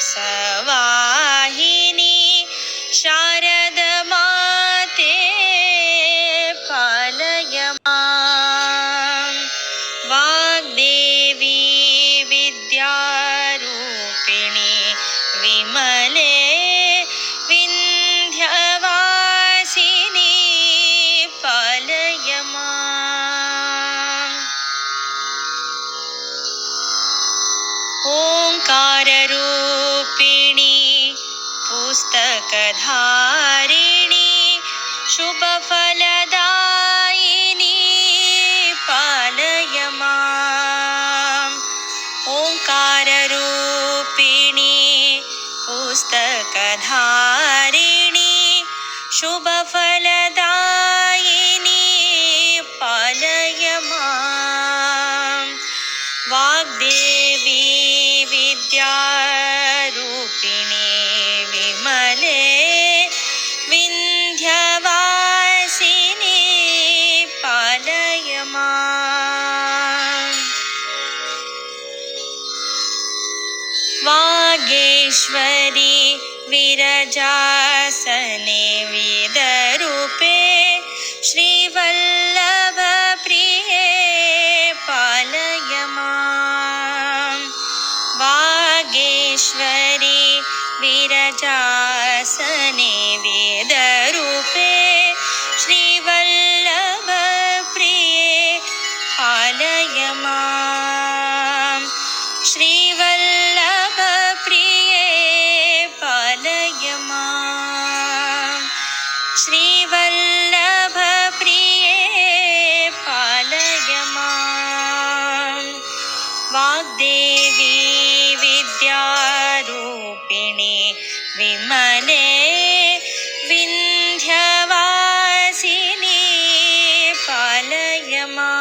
हंसवाहिनी शारदमाते पालय वाग्देवी विद्यारूपिणी विमले विन्ध्यवासिनी पालय ओङ्काररूपिणी पुस्तकधारिणी शुभफलदायिनी पालय माम्। ओङ्काररूपिणी पुस्तकधारिणी शुभफलदायिनी वागेश्वरी विरजासने विदरूपे श्रीवल्लभप्रिये पालय माम् वागेश्वरी विरजासने वेदरूपे श्रीवल्लभप्रिये पालय माम् श्रीवल्लभप्रिये ശ്രീവല്ലഭ പ്രിയേ പാലയമാം വാഗ്ദേവി വിദ്യാരൂപിണി വിമലേ വിന്ധ്യവാസിനി പാലയമാം